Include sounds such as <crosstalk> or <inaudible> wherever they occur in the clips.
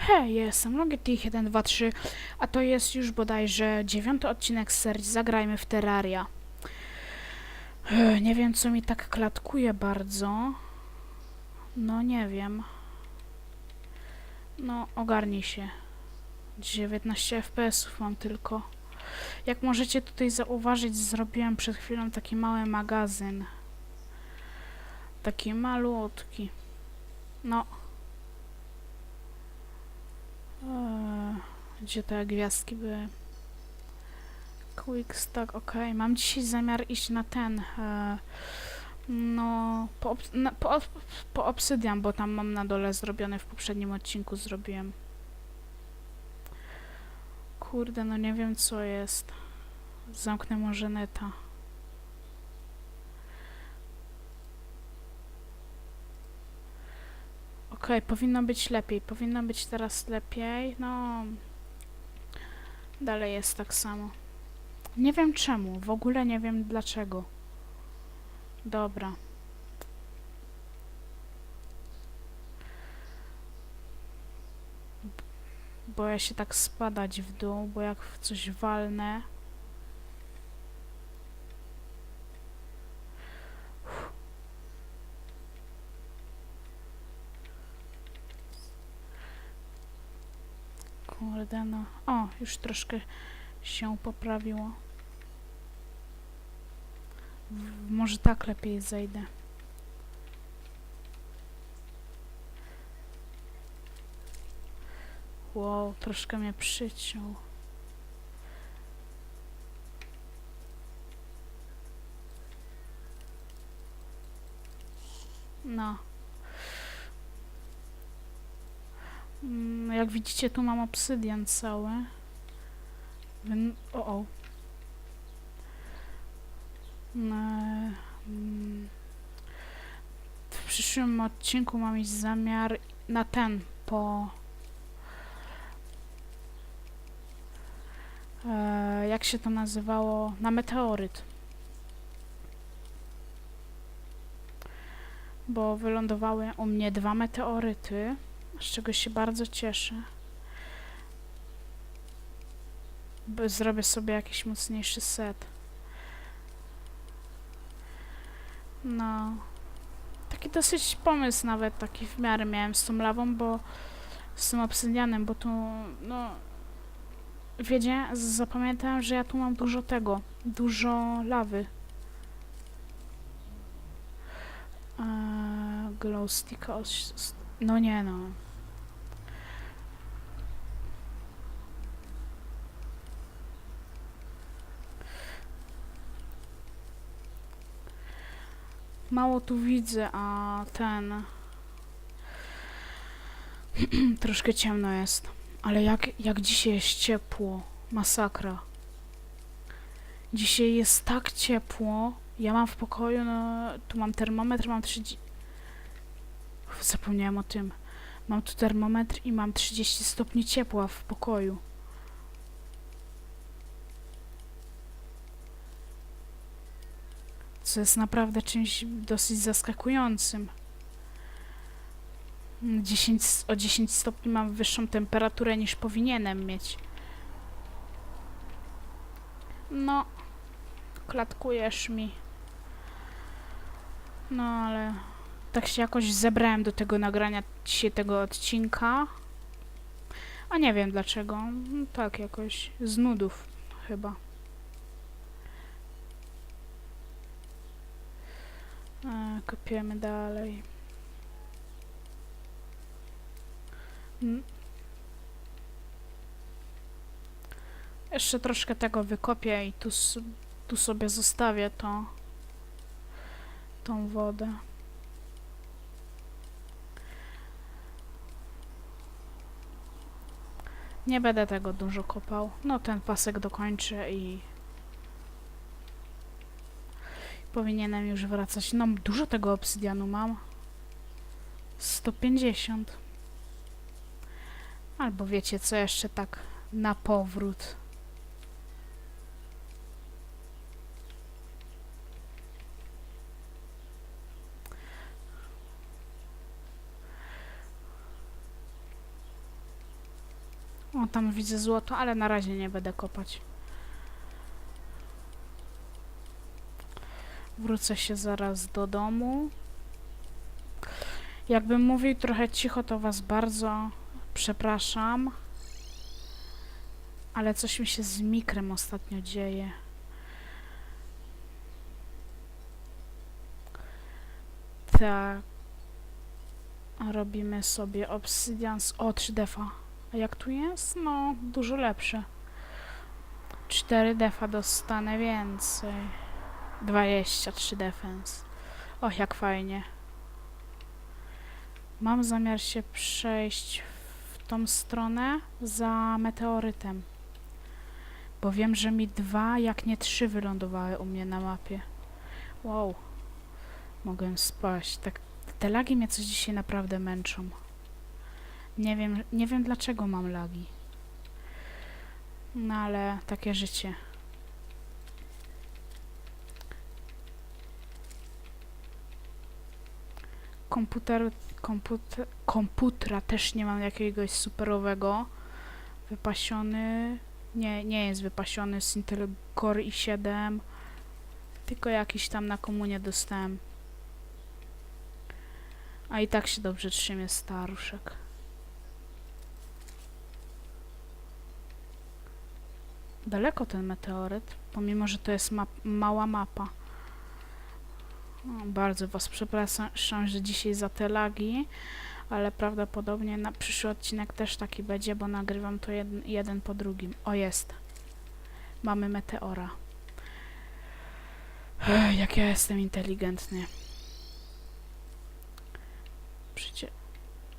Hej, jestem Logitech 123, a to jest już bodajże dziewiąty odcinek serii Zagrajmy w Terraria. Nie wiem, co mi tak klatkuje bardzo. No, nie wiem. No, ogarnij się. 19 FPS-ów mam tylko. Jak możecie tutaj zauważyć, zrobiłem przed chwilą taki mały magazyn. Taki malutki. No. Eee, Gdzie te gwiazdki były? Quick stack, ok. Mam dzisiaj zamiar iść na ten. E, no, po, na, po, po obsydian, bo tam mam na dole zrobione w poprzednim odcinku zrobiłem. Kurde, no nie wiem co jest. Zamknę może neta. Powinno być lepiej. Powinno być teraz lepiej. No. Dalej jest tak samo. Nie wiem czemu. W ogóle nie wiem dlaczego. Dobra. Boję się tak spadać w dół, bo jak w coś walnę. Kurde no. O, już troszkę się poprawiło. Może tak lepiej zejdę. Wow, troszkę mnie przyciął. No. Mm, Jak widzicie, tu mam obsydian cały. O, o. No, mm, W przyszłym odcinku mam mieć zamiar na ten, po... E, jak się to nazywało? Na meteoryt. Bo wylądowały u mnie dwa meteoryty z czego się bardzo cieszę. Zrobię sobie jakiś mocniejszy set. No. Taki dosyć pomysł nawet taki w miarę miałem z tą lawą, bo z tym obsydianem, bo tu no wiedziałem, zapamiętałem, że ja tu mam dużo tego, dużo lawy. Eee, glow stick, no nie no. Mało tu widzę, a ten... <clears throat> Troszkę ciemno jest. Ale jak, jak dzisiaj jest ciepło. Masakra. Dzisiaj jest tak ciepło. Ja mam w pokoju, no... Tu mam termometr, mam 30... Uff, Zapomniałem o tym. Mam tu termometr i mam 30 stopni ciepła w pokoju. Co jest naprawdę czymś dosyć zaskakującym. 10, s- o 10 stopni mam wyższą temperaturę niż powinienem mieć. No, klatkujesz mi. No, ale tak się jakoś zebrałem do tego nagrania dzisiaj tego odcinka. A nie wiem dlaczego. No, tak, jakoś z nudów chyba. E, kopiemy dalej. Mm. Jeszcze troszkę tego wykopię i tu, tu sobie zostawię to, tą wodę. Nie będę tego dużo kopał. No ten pasek dokończę i powinienem już wracać. No dużo tego obsydianu mam. 150. Albo wiecie co jeszcze tak na powrót. O, tam widzę złoto, ale na razie nie będę kopać. Wrócę się zaraz do domu. Jakbym mówił trochę cicho, to was bardzo przepraszam. Ale coś mi się z mikrem ostatnio dzieje. Tak. Robimy sobie obsydian z... O, 3 defa. A jak tu jest? No, dużo lepsze. 4 defa dostanę więcej. 23 defens. Och, jak fajnie. Mam zamiar się przejść w tą stronę za meteorytem. Bo wiem, że mi dwa, jak nie trzy wylądowały u mnie na mapie. Wow. Mogłem spaść. Tak, te lagi mnie coś dzisiaj naprawdę męczą. Nie wiem, nie wiem dlaczego mam lagi. No ale takie życie. Komputer, komputer, komputera też nie mam jakiegoś superowego. Wypasiony. Nie, nie jest wypasiony z Intel Core i7. Tylko jakiś tam na komunie dostałem. A i tak się dobrze trzymie staruszek. Daleko ten meteoryt, pomimo że to jest mała mapa. O, bardzo Was przepraszam, że dzisiaj za te lagi, ale prawdopodobnie na przyszły odcinek też taki będzie, bo nagrywam to jeden, jeden po drugim. O, jest. Mamy meteora. Ech, jak ja jestem inteligentny. Przecież...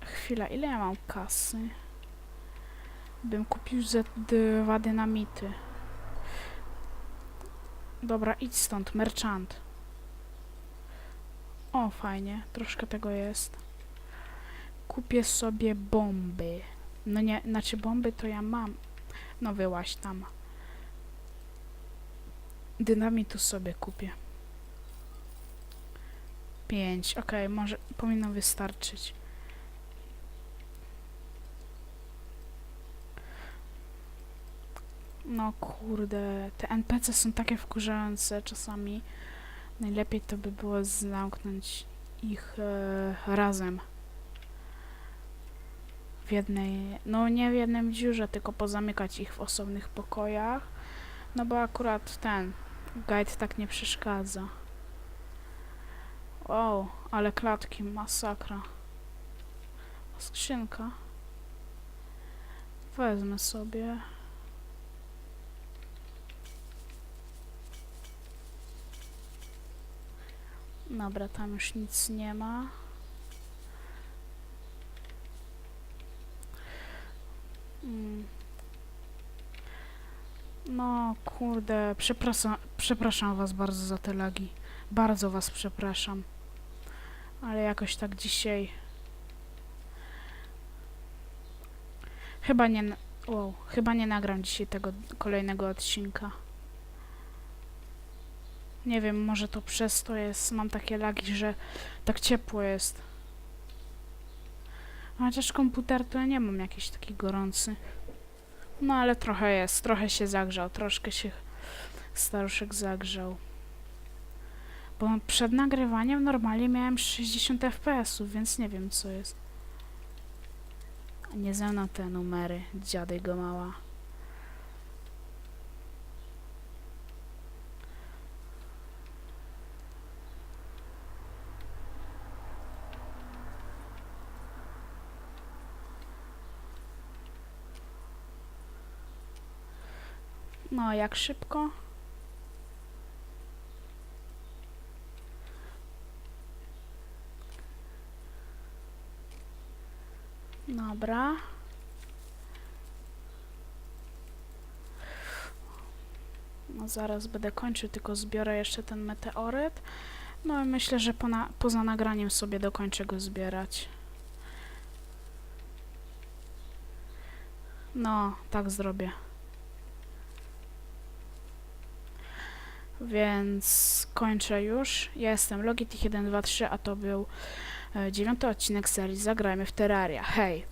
Chwila, ile ja mam kasy? Bym kupił ze dwa dynamity. Dobra, idź stąd, merchant. O, fajnie, troszkę tego jest. Kupię sobie bomby. No nie, znaczy bomby to ja mam. No wyłaś tam. Dynamitu sobie kupię. Pięć, okej, może powinno wystarczyć. No kurde, te NPC są takie wkurzające czasami. Najlepiej to by było zamknąć ich e, razem. W jednej, no nie w jednym dziurze, tylko pozamykać ich w osobnych pokojach. No bo akurat ten guide tak nie przeszkadza. Wow, ale klatki, masakra. Skrzynka. Wezmę sobie. Dobra, tam już nic nie ma. Mm. No, kurde, przepraszam, przepraszam was bardzo za te lagi. Bardzo was przepraszam. Ale jakoś tak dzisiaj... Chyba nie... Wow, chyba nie nagram dzisiaj tego kolejnego odcinka. Nie wiem, może to przez to jest, mam takie lagi, że tak ciepło jest. Chociaż komputer to ja nie mam jakiś taki gorący. No ale trochę jest, trochę się zagrzał, troszkę się staruszek zagrzał. Bo przed nagrywaniem normalnie miałem 60 fps, więc nie wiem co jest. Nie mną te numery, dziady go mała. No, jak szybko? Dobra. No zaraz będę kończył, tylko zbiorę jeszcze ten meteoryt. No i myślę, że pona, poza nagraniem sobie dokończę go zbierać. No, tak zrobię. Więc kończę już. Ja jestem Logitech 123, a to był e, dziewiąty odcinek serii Zagrajmy w Terraria. Hej!